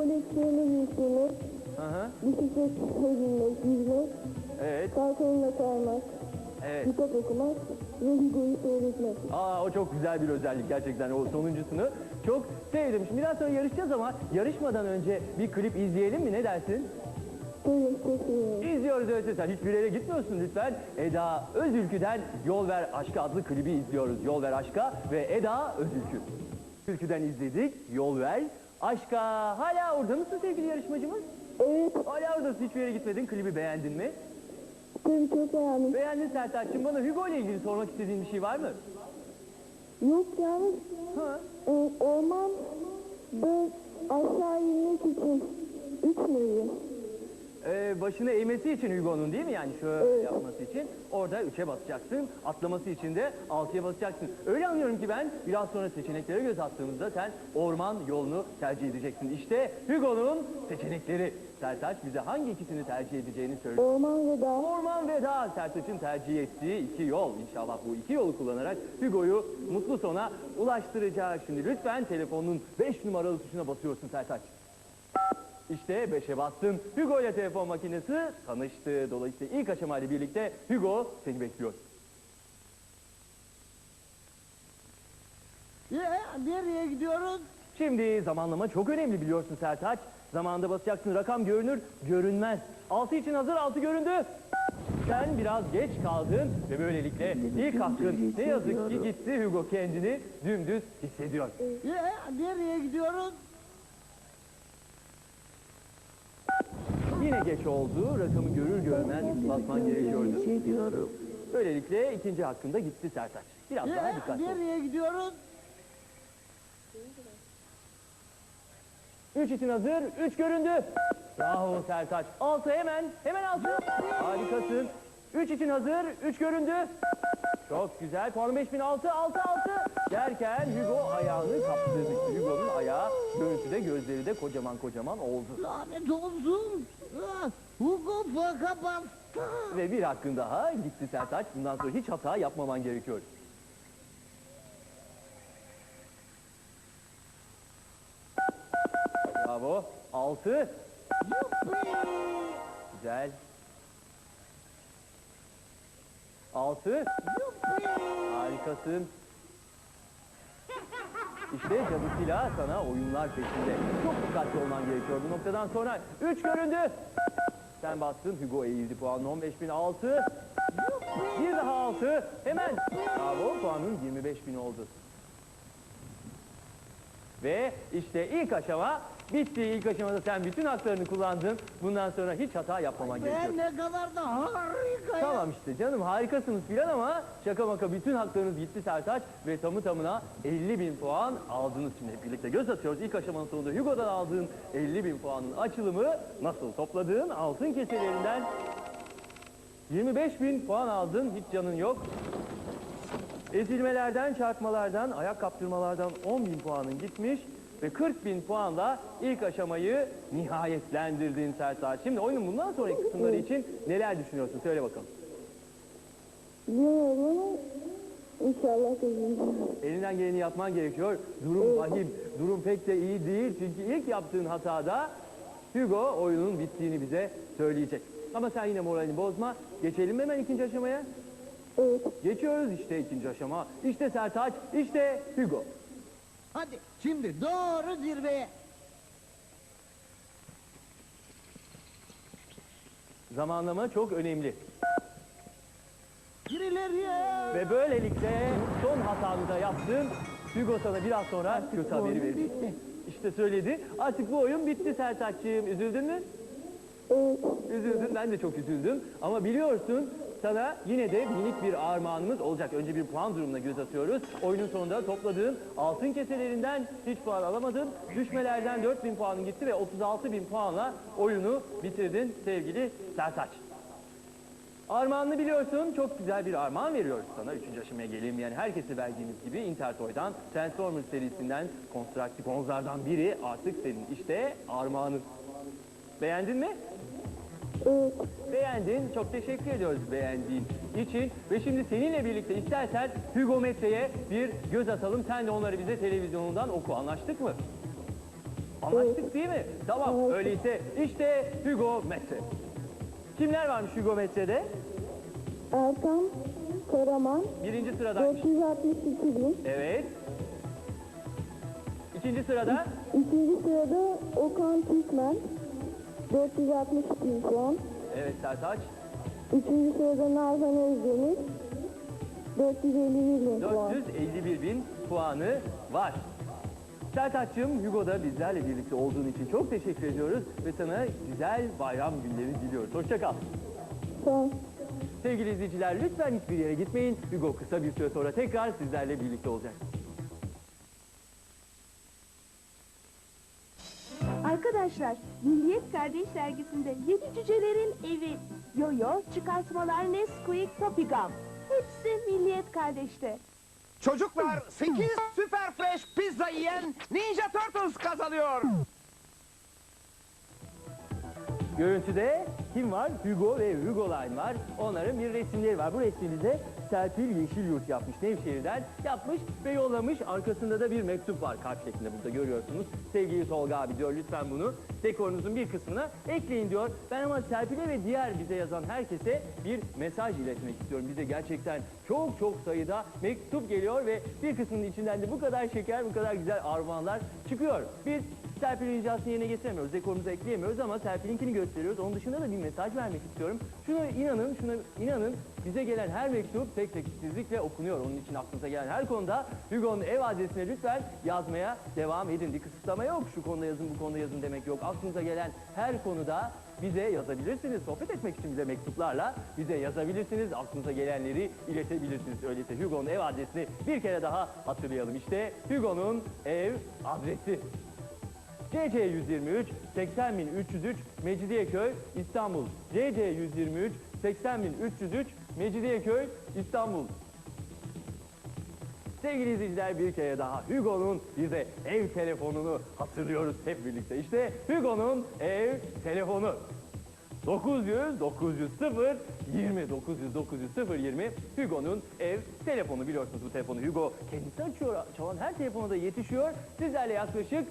koleksiyonu büyütmek, Hı hı. bisiklet edinmek, yüzmek, Evet. kalkanla kaymak, Evet. kitap okumak ve Hugo'yu seyretmek. Aa o çok güzel bir özellik gerçekten o sonuncusunu. Çok sevdim. Şimdi biraz sonra yarışacağız ama yarışmadan önce bir klip izleyelim mi? Ne dersin? Böyle. İzliyoruz evet. Sen hiçbir yere gitmiyorsun lütfen. Eda Özülkü'den Yol Ver Aşka adlı klibi izliyoruz. Yol Ver Aşka ve Eda Özülkü. Ülkü'den izledik. Yol Ver Aşka. Hala orada mısın sevgili yarışmacımız? Evet, Hala oradasın. Hiçbir yere gitmedin. Klibi beğendin mi? tabii çok beğendim. Beğendin Sertaç'cığım. Bana Hugo ile ilgili sormak istediğin bir şey var mı? Yok yalnız Ha? e, orman da aşağı inmek için üç müydü? Ee, başını eğmesi için Hugo'nun değil mi? Yani şöyle yapması için orada 3'e basacaksın. Atlaması için de 6'ya basacaksın. Öyle anlıyorum ki ben biraz sonra seçeneklere göz attığımızda sen orman yolunu tercih edeceksin. İşte Hugo'nun seçenekleri. Sertaç bize hangi ikisini tercih edeceğini söylüyor. Orman ve dağ. Orman ve dağ Sertaç'ın tercih ettiği iki yol. İnşallah bu iki yolu kullanarak Hugo'yu mutlu sona ulaştıracak. Şimdi lütfen telefonun 5 numaralı tuşuna basıyorsun Sertaç. İşte 5'e bastın. Hugo ile telefon makinesi tanıştı. Dolayısıyla ilk aşamayla birlikte Hugo seni bekliyor. Ya, nereye gidiyoruz? Şimdi zamanlama çok önemli biliyorsun Sertaç. Zamanında basacaksın rakam görünür, görünmez. 6 için hazır, 6 göründü. Sen biraz geç kaldın ve böylelikle ilk hakkın ne yazık ki gitti. Hugo kendini dümdüz hissediyor. Ya, nereye gidiyoruz? Yine geç oldu. Rakamı görür görmez basman gerekiyordu. Hissediyorum. Böylelikle ikinci hakkında gitti Sertaç. Biraz daha dikkatli ol. nereye gidiyoruz? 3 için hazır. 3 göründü. Bravo Sertaç. 6 hemen. Hemen 6. Harikasın. 3 için hazır. 3 göründü. Çok güzel. Puanı 5000 6 6 6 derken Hugo ayağını kaptırdı. Hugo'nun ayağı görüntüde gözleri de kocaman kocaman oldu. Lanet olsun. Ah, Hugo faka bastı. Ve bir hakkın daha gitti Sertaç. Bundan sonra hiç hata yapmaman gerekiyor. Bravo. 6. Yuppi. Güzel. 6. Yuppi. Harikasın. İşte cadısıyla sana oyunlar peşinde. Çok dikkatli olman gerekiyor bu noktadan sonra. 3 göründü. Sen bastın. Hugo eğildi puanın 15.006. Bir daha 6. Hemen. Bravo. Puanın 25.000 oldu. Ve işte ilk aşama bitti. İlk aşamada sen bütün haklarını kullandın. Bundan sonra hiç hata yapmaman gerekiyor. Ben ne kadar da harika ya. Tamam işte canım harikasınız filan ama şaka maka bütün haklarınız gitti Sertaç ve tamı tamına 50 bin puan aldınız. Şimdi hep birlikte göz atıyoruz. İlk aşamanın sonunda Hugo'dan aldığın 50 bin puanın açılımı nasıl topladığın altın keselerinden 25 bin puan aldın hiç canın yok. Ezilmelerden, çarpmalardan, ayak kaptırmalardan 10 bin puanın gitmiş ve 40 bin puanla ilk aşamayı nihayetlendirdin Sertaç. Şimdi oyunun bundan sonraki kısımları için neler düşünüyorsun? Söyle bakalım. Bilmiyorum inşallah kazanacağım. Elinden geleni yapman gerekiyor. Durum vahim. Durum pek de iyi değil. Çünkü ilk yaptığın hatada Hugo oyunun bittiğini bize söyleyecek. Ama sen yine moralini bozma. Geçelim mi hemen ikinci aşamaya? Evet, Geçiyoruz işte ikinci aşama. İşte Sertaç, işte Hugo. Hadi şimdi doğru zirveye. Zamanlama çok önemli. Gir ileriye. Ve böylelikle son hatanı da yaptın. Hugo sana biraz sonra kötü haberi bitti. İşte söyledi. Artık bu oyun bitti Sertaç'cığım. Üzüldün mü? evet. Üzüldüm. Ben de çok üzüldüm. Ama biliyorsun sana yine de minik bir armağanımız olacak. Önce bir puan durumuna göz atıyoruz. Oyunun sonunda topladığın altın keselerinden hiç puan alamadın. Düşmelerden 4000 puanın gitti ve 36 bin puanla oyunu bitirdin sevgili Sertaç. Armağanını biliyorsun. Çok güzel bir armağan veriyoruz sana. Üçüncü aşamaya gelinmeyen herkese verdiğimiz gibi Intertoy'dan, Transformers serisinden, Constructicons'lardan biri artık senin. İşte armağanın. Beğendin mi? Beğendin. Çok teşekkür ediyoruz beğendiğin için. Ve şimdi seninle birlikte istersen Hugometre'ye bir göz atalım. Sen de onları bize televizyonundan oku. Anlaştık mı? Anlaştık değil mi? Tamam öyleyse işte Hugo Metre. Kimler varmış Hugo Metre'de? Erkan Karaman Birinci sıradaymış. 462 bin. Evet. İkinci sırada İkinci sırada Okan Türkmen 462 bin puan. evet Sertaç. Üçüncü sırada Nazan Özdemir 451 bin puan. 451 bin puanı var. Sertaç'cığım Hugo'da bizlerle birlikte olduğun için çok teşekkür ediyoruz ve sana güzel bayram günleri diliyoruz. Hoşça kal. Son. Sevgili izleyiciler lütfen hiçbir yere gitmeyin. Hugo kısa bir süre sonra tekrar sizlerle birlikte olacak. Arkadaşlar, Milliyet Kardeş dergisinde Yedi Cücelerin Evi, Yo-Yo, çıkartmalar Nesquik, Topi Gum. Hepsi Milliyet Kardeş'te. Çocuklar 8 Super Fresh pizza yiyen Ninja Turtles kazanıyor. Görüntüde kim var? Hugo ve Hugo Line var. Onların bir resimleri var. Bu resmimizde Serpil Yeşilyurt yapmış. Nevşehir'den yapmış ve yollamış. Arkasında da bir mektup var kalp şeklinde burada görüyorsunuz. Sevgili Tolga abi diyor lütfen bunu dekorunuzun bir kısmına ekleyin diyor. Ben ama Serpil'e ve diğer bize yazan herkese bir mesaj iletmek istiyorum. Bize gerçekten çok çok sayıda mektup geliyor ve bir kısmının içinden de bu kadar şeker, bu kadar güzel armağanlar çıkıyor. Biz Serpil'in ricasını yerine getiremiyoruz, dekorumuza ekleyemiyoruz ama Serpil'inkini gösteriyoruz. Onun dışında da bir mesaj vermek istiyorum. Şuna inanın, şuna inanın bize gelen her mektup tek tek titizlikle okunuyor. Onun için aklınıza gelen her konuda Hugo'nun ev adresine lütfen yazmaya devam edin. Bir kısıtlama yok. Şu konuda yazın, bu konuda yazın demek yok. Aklınıza gelen her konuda bize yazabilirsiniz. Sohbet etmek için bize mektuplarla bize yazabilirsiniz. Aklınıza gelenleri iletebilirsiniz. Öyleyse Hugo'nun ev adresini bir kere daha hatırlayalım. İşte Hugo'nun ev adresi. CC 123 80303 Mecidiyeköy İstanbul. CC 123 80303 Mecidiyeköy İstanbul. Sevgili izleyiciler bir kere daha Hugo'nun bize ev telefonunu hatırlıyoruz hep birlikte. İşte Hugo'nun ev telefonu. 900 900 0 20 900 900 0 20 Hugo'nun ev telefonu. Biliyorsunuz bu telefonu Hugo kendisi açıyor. Çalan her telefona da yetişiyor. Sizlerle yaklaşık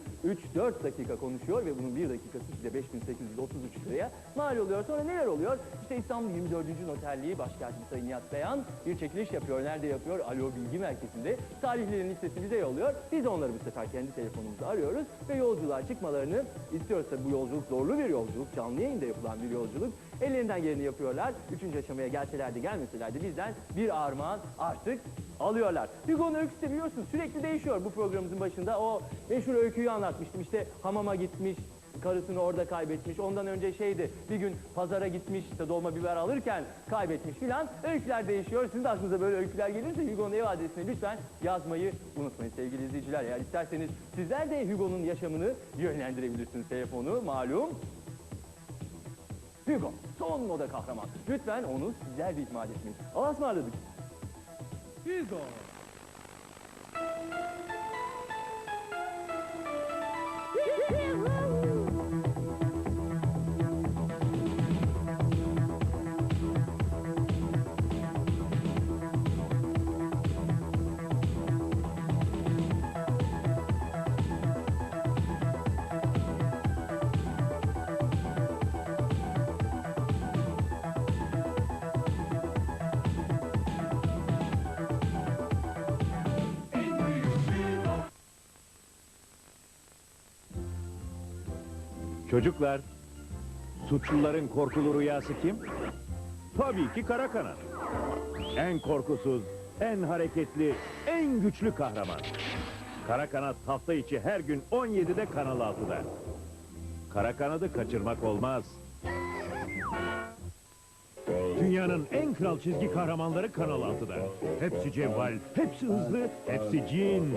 3-4 dakika konuşuyor ve bunun bir dakikası size 5833 liraya mal oluyor. Sonra neler oluyor? İşte İstanbul 24. Noterliği Başkatibi Sayın Nihat Beyan bir çekiliş yapıyor. Nerede yapıyor? Alo Bilgi Merkezi'nde. Tarihlerin listesi bize yolluyor. Biz onları bu sefer kendi telefonumuzda arıyoruz ve yolculuğa çıkmalarını istiyoruz. Tabii bu yolculuk zorlu bir yolculuk. Canlı yayında yapılan bir yolculuk ellerinden geleni yapıyorlar üçüncü aşamaya gelseler de gelmeseler de bizden bir armağan artık alıyorlar. Hugo'nun öyküsü de biliyorsunuz sürekli değişiyor bu programımızın başında. O meşhur öyküyü anlatmıştım. İşte hamama gitmiş, karısını orada kaybetmiş. Ondan önce şeydi bir gün pazara gitmiş işte dolma biber alırken kaybetmiş filan. Öyküler değişiyor. Sizin de aklınıza böyle öyküler gelirse Hugo'nun ev adresini lütfen yazmayı unutmayın sevgili izleyiciler. Eğer isterseniz sizler de Hugo'nun yaşamını yönlendirebilirsiniz telefonu malum. Hugo son moda kahraman. Lütfen onu sizler de ihmal etmeyin. Allah'a ısmarladık. Hugo. Çocuklar, suçluların korkulu rüyası kim? Tabii ki kara kanat. En korkusuz, en hareketli, en güçlü kahraman. Kara kanat hafta içi her gün 17'de Kanal 6'da. Kara kanadı kaçırmak olmaz. Dünyanın en kral çizgi kahramanları Kanal 6'da. Hepsi cevval, hepsi hızlı, hepsi cin.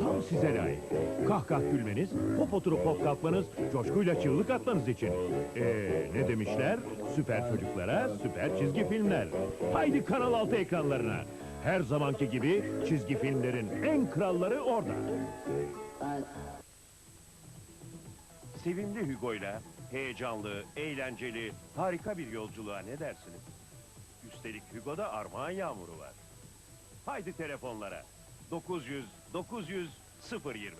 Tam size layık. Kahkah gülmeniz, hop oturup hop kalkmanız, coşkuyla çığlık atmanız için. Ee, ne demişler? Süper çocuklara süper çizgi filmler. Haydi Kanal 6 ekranlarına. Her zamanki gibi çizgi filmlerin en kralları orada. Sevimli Hugo'yla heyecanlı, eğlenceli, harika bir yolculuğa ne dersiniz? Üstelik Hugo'da armağan yağmuru var. Haydi telefonlara. 900 900 020.